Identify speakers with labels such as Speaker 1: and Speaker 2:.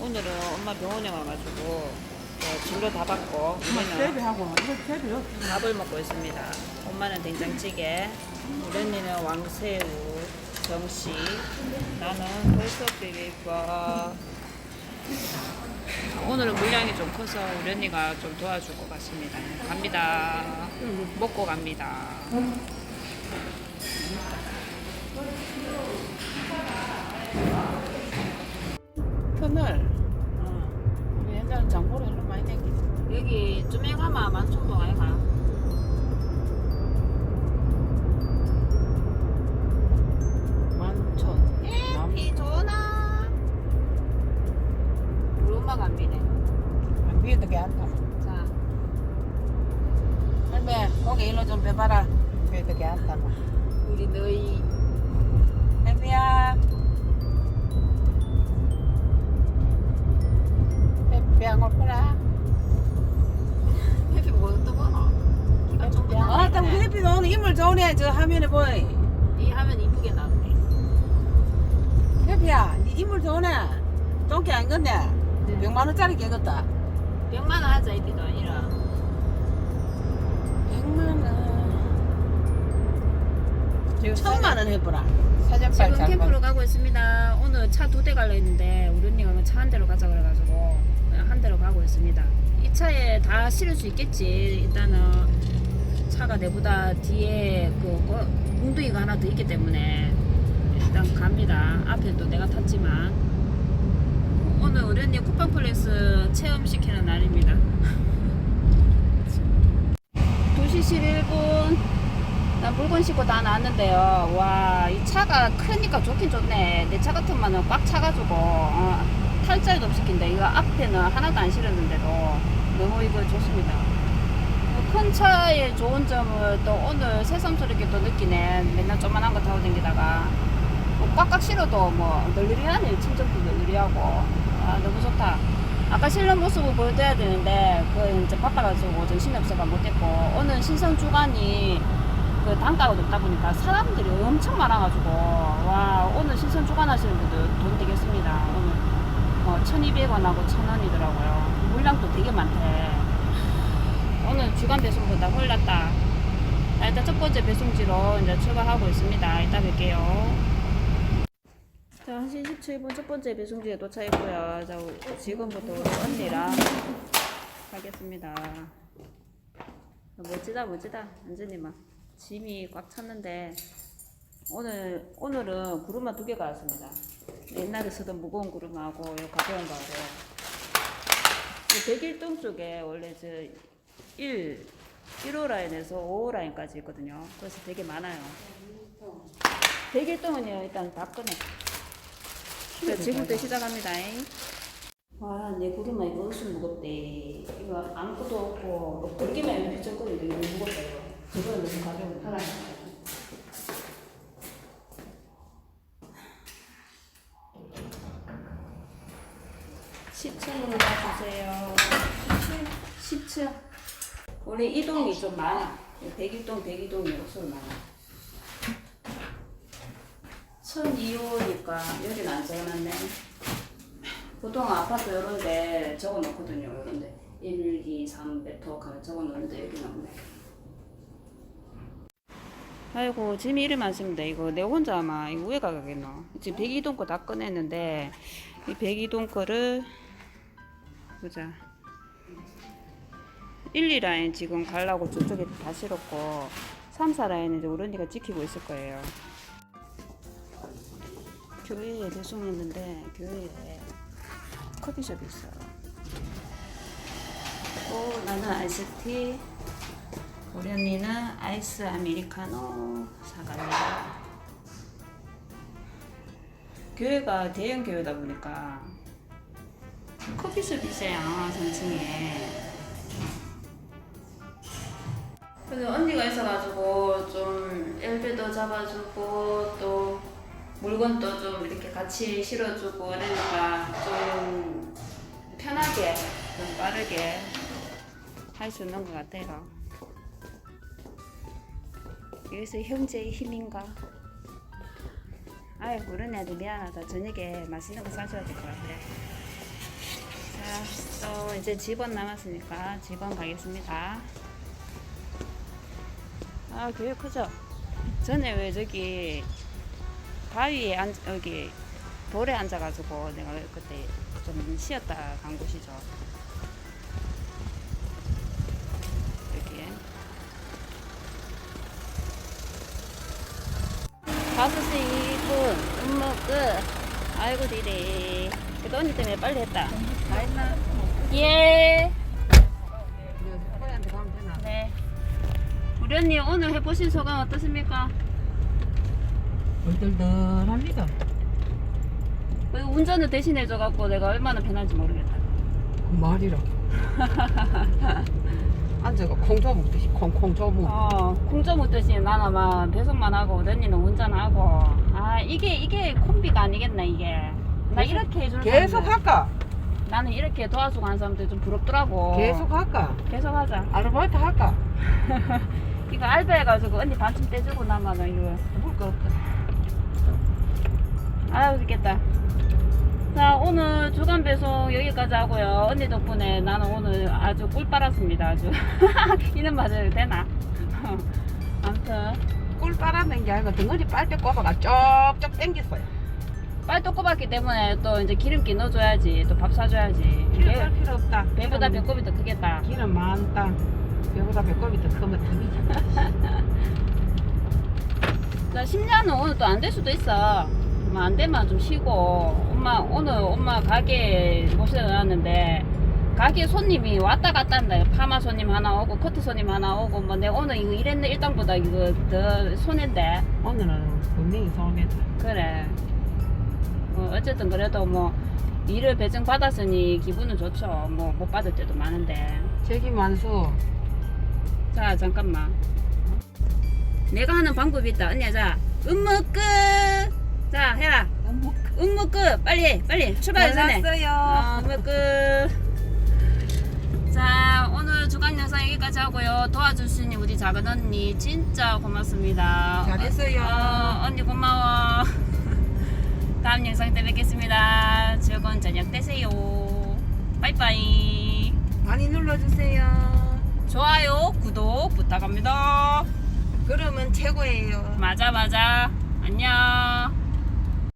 Speaker 1: 오늘은 엄마 병원에 와가지고 어, 진료 다 받고 우리는
Speaker 2: 세배하고 이거 세배요.
Speaker 1: 밥을 먹고 있습니다. 엄마는 된장찌개, 우리 언니는 왕새우, 정씨, 나는 돌솥 비빔밥. 오늘은 물량이 좀 커서 우리 언니가 좀 도와줄 것 같습니다. 갑니다. 먹고 갑니다.
Speaker 2: 터
Speaker 1: 쯤에 가면 만촌도 아이가?
Speaker 2: 만천. 남.
Speaker 1: 비 좋나? 우리 엄마가 안 비네.
Speaker 2: 안 비에도 괜찮다.
Speaker 1: 자,
Speaker 2: 할매, 고기 일로 좀 빼봐라. 비에도 괜찮다.
Speaker 1: 우리 너희
Speaker 2: 할매야. 화면에 보이.
Speaker 1: 이 하면 이쁘게 나오네.
Speaker 2: 해피야, 니 인물 좋네. 쫑게 안 걷네.
Speaker 1: 네.
Speaker 2: 100만 원짜리 개겠다.
Speaker 1: 100만 원 하자 이피도 아니라.
Speaker 2: 100만 원.
Speaker 1: 지금
Speaker 2: 천만 원 해보라. 사전
Speaker 1: 지금 캠프로 가고 있습니다. 오늘 차 두 대 갈려 했는데 우리 언니가 차 한 대로 가자 그래가지고 한 대로 가고 있습니다. 이 차에 다 실을 수 있겠지. 일단은 차가 내보다 뒤에 그 어, 웅둥이가 하나 더 있기 때문에 일단 갑니다. 앞에 또 내가 탔지만 오늘 우리 언니 쿠팡 플렉스 체험시키는 날입니다. 2시 11분 나 물건 싣고 다 나왔는데요. 와, 이 차가 크니까 좋긴 좋네. 내 차 같으면은 꽉 차가지고, 어, 탈 자리도 없이 낀데, 이거 앞에는 하나도 안 실었는데도 너무 이거 좋습니다. 어, 큰 차의 좋은 점을 또 오늘 새삼스럽게 또 느끼네. 맨날 조만한 거 타고 다니다가. 뭐 꽉꽉 실어도 뭐 널널이하네. 친정도 널널이하고. 아, 너무 좋다. 아까 실는 모습을 보여드려야 되는데, 그 이제 바빠가지고 정신이 없어가 못했고, 오늘 신선 주간이 그 단가가 높다 보니까 사람들이 엄청 많아가지고 와 오늘 신선 주관하시는 분들 돈 되겠습니다 오늘 뭐 1200원하고 1000원이더라고요 물량도 되게 많대 오늘 주간 배송보다 홀랐다. 자, 일단 첫 번째 배송지로 이제 출발하고 있습니다. 이따 뵐게요. 자 1시 17분 첫 번째 배송지에 도착했고요. 자 우- 지금부터 언니랑 가겠습니다. 멋지다 멋지다 안전히만 짐이 꽉 찼는데 오늘 오늘은 구름만 두 개가 왔습니다. 옛날에 쓰던 무거운 구름하고 요 가벼운 거하고. 이 백일동 쪽에 원래 저 1, 1호 라인에서 5호 라인까지 있거든요. 그래서 되게 많아요. 백일동은요 일단 다 꺼내. 자, 지금부터 시작합니다. 와, 내 구름아 이거 엄청 무겁대. 이거 아무것도 없고 걷기만 해도 휘청거리는데 이거 무겁다 이거. 저거는 너무 가벼운 거. 10층으로 가주세요. 10층. 10층. 우리 이동이 좀 많아. 백일동, 백이동이 엄청 많아. 1002호니까 여기는 안 적어놨네. 보통 아파트 이런데 적어놓거든요. 이런데 1, 2, 3 베터 가면 적어놓는데 여기 없네. 아이고 짐이 이리 많습니다. 이거 내 혼자 아마 이거 왜 가겠노? 지금 백이동 거 다 꺼냈는데 이 백이동 거를 보자. 1, 2라인 지금 가려고 저쪽에 다 실었고 3, 4라인은 이제 언니가 지키고 있을 거예요. 교회에 배송했는데 교회에 커피숍이 있어요. 또 나는 아이스티, 우리 언니는 아이스 아메리카노 사갑니다. 교회가 대형 교회다 보니까 커피숍이 있어요, 3층에. 그래서 언니가 있어가지고 좀 엘베도 잡아주고 또 물건도 좀 이렇게 같이 실어주고 이러니까 좀 편하게 좀 빠르게 할 수 있는 것 같아요. 여기서 형제의 힘인가? 아유 모르네 아들 미안하다 저녁에 맛있는 거 사줘야 될 것 같아. 자, 또 이제 집원 남았으니까 집원 가겠습니다. 아, 교육 크죠? 전에 왜 저기 바위에 앉, 여기 돌에 앉아가지고 내가 그때 좀 쉬었다 간 곳이죠. 여기에. 5시 2분, 음모 끝. 아이고, 디디. 그 언니 때문에 빨리 했다.
Speaker 2: 다 했나?
Speaker 1: 예. 언니 오늘 해보신 소감 어떻습니까?
Speaker 2: 얼떨떨합니다.
Speaker 1: 그 운전을 대신해줘갖고 내가 얼마나 편한지 모르겠다.
Speaker 2: 그 말이라. 앉아가 콩조 먹듯이 콩콩 조 먹.
Speaker 1: 어, 공점 웃듯이 난 아마 배송만 하고 언니는 운전하고. 아, 이게, 이게 콤비가 아니겠나, 이게. 나
Speaker 2: 계속-
Speaker 1: 이렇게 해줄
Speaker 2: 계속
Speaker 1: 사람들-
Speaker 2: 할까?
Speaker 1: 나는 이렇게 도와주고 하는 사람들 좀 부럽더라고.
Speaker 2: 계속 할까?
Speaker 1: 계속 하자.
Speaker 2: 아르바이트 할까?
Speaker 1: 이거 알바해가지고 언니 반쯤 떼주고 나면은 이거.
Speaker 2: 먹을 거 없다.
Speaker 1: 아유 죽겠다 자 오늘 주간 배송 여기까지 하고요 언니 덕분에 나는 오늘 아주 꿀 빨았습니다 아주 이런 말해도 되나 아무튼
Speaker 2: 꿀 빨아낸 게 아니고 덩어리 빨대 꼽아가 쪽쪽 당겼어요.
Speaker 1: 빨도 꼽았기 때문에 또 이제 기름기 넣어줘야지 또 밥 사줘야지
Speaker 2: 기름
Speaker 1: 배,
Speaker 2: 쌀 필요 없다.
Speaker 1: 배보다 배꼽이 더 크겠다
Speaker 2: 기름 많다. 배보다 배꼽이 더 크면 덤이잖아.
Speaker 1: 자 10년은 오늘 또 안 될 수도 있어. 뭐 안 되면 좀 쉬고. 엄마 오늘 엄마 가게 모시다 놨는데 가게 손님이 왔다 갔다 한다. 파마 손님 하나 오고 커트 손님 하나 오고 뭐 내가 오늘 이거 이랬네. 일당보다 이거 더 손해인데.
Speaker 2: 오늘은 분명히 소매다.
Speaker 1: 그래. 어, 어쨌든 그래도 뭐 일을 배정 받았으니 기분은 좋죠. 뭐 못 받을 때도 많은데.
Speaker 2: 책임 만수.
Speaker 1: 자 잠깐만. 내가 하는 방법이 있다. 언니야 자 음무 끝자 해라. 음무 끝 빨리 해 빨리 출발 전에
Speaker 2: 몰랐어요.
Speaker 1: 어, 음무 끝자 오늘 주간 영상 여기까지 하고요. 도와주신 우리 작은 언니 진짜 고맙습니다.
Speaker 2: 잘했어요.
Speaker 1: 어, 언니 고마워. 다음 영상 때 뵙겠습니다. 즐거운 저녁 되세요. 빠이빠이.
Speaker 2: 많이 눌러주세요.
Speaker 1: 좋아요 구독 부탁합니다.
Speaker 2: 그러면 최고예요.
Speaker 1: 맞아 맞아. 안녕